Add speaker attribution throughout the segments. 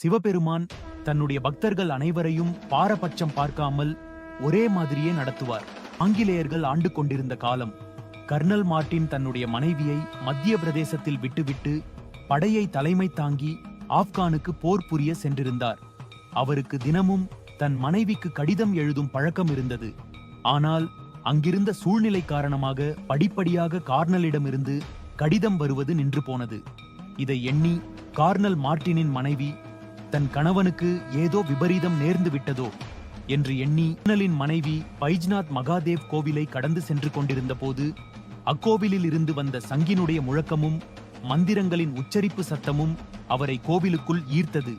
Speaker 1: சிவபெருமான் தன்னுடைய பக்தர்கள் அனைவரையும் பாரபட்சம் பார்க்காமல் ஒரே மாதிரியே நடத்துவார். ஆங்கிலேயர்கள் ஆண்டு கொண்டிருந்த காலம் கர்னல் மார்ட்டின் தன்னுடைய மனைவியை மத்திய பிரதேசத்தில் விட்டுவிட்டு படையை தலைமை தாங்கி ஆப்கானுக்கு போர் புரிய சென்றிருந்தார். அவருக்கு தினமும் தன் மனைவிக்கு கடிதம் எழுதும் பழக்கம் இருந்தது. ஆனால் அங்கிருந்த சூழ்நிலை காரணமாக படிப்படியாக கார்னலிடமிருந்து கடிதம் வருவது நின்று போனது. இதை எண்ணி கார்னல் மார்ட்டினின் மனைவி தன் கணவனுக்கு ஏதோ விபரீதம் நேர்ந்து விட்டதோ என்று எண்ணி அண்ணலின் மனைவி பைஜ்நாத் மகாதேவ் கோவிலை கடந்து சென்று கொண்டிருந்த போது அக்கோவிலில் இருந்து வந்த சங்கினுடைய முழக்கமும் மந்திரங்களின் உச்சரிப்பு சத்தமும் அவரை கோவிலுக்குள் ஈர்த்தது.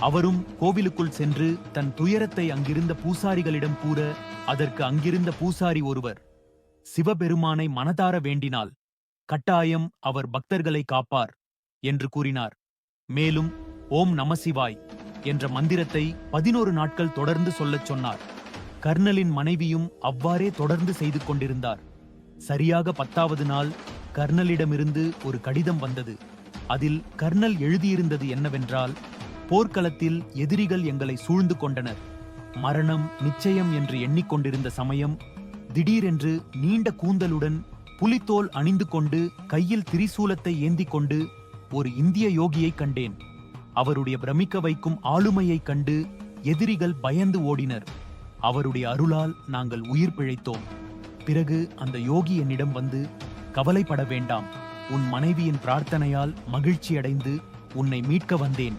Speaker 1: அவரும் கோவிலுக்குள் சென்று தன் துயரத்தை அங்கிருந்த பூசாரிகளிடம் கூற அதற்கு அங்கிருந்த பூசாரி ஒருவர் சிவபெருமானை மனதார வேண்டினால் கட்டாயம் அவர் பக்தர்களை காப்பார் என்று கூறினார். மேலும் ஓம் நமசிவாய் என்ற மந்திரத்தை பதினோரு நாட்கள் தொடர்ந்து சொல்லச் சொன்னார். கர்னலின் மனைவியும் அவ்வாறே தொடர்ந்து செய்து கொண்டிருந்தார். சரியாக பத்தாவது நாள் கர்னலிடமிருந்து ஒரு கடிதம் வந்தது. அதில் கர்னல் எழுதியிருந்தது என்னவென்றால் போர்க்களத்தில் எதிரிகள் எங்களை சூழ்ந்து கொண்டனர். மரணம் நிச்சயம் என்று எண்ணிக்கொண்டிருந்த சமயம் திடீரென்று நீண்ட கூந்தலுடன் புலித்தோல் அணிந்து கொண்டு கையில் திரிசூலத்தை ஏந்தி கொண்டு ஒரு இந்திய யோகியை கண்டேன். அவருடைய பிரமிக்க வைக்கும் ஆளுமையைக் கண்டு எதிரிகள் பயந்து ஓடினர். அவருடைய அருளால் நாங்கள் உயிர் பிழைத்தோம். பிறகு அந்த யோகி என்னிடம் வந்து கவலைப்பட வேண்டாம். உன் மனைவியின் பிரார்த்தனையால் மகிழ்ச்சியடைந்து உன்னை மீட்க வந்தேன்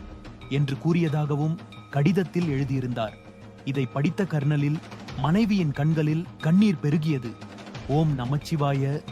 Speaker 1: என்று கூறியதாகவும் கடிதத்தில் எழுதியிருந்தார். இதை படித்த கர்னலில் மனைவியின் கண்களில் கண்ணீர் பெருகியது. ஓம் நமச்சிவாய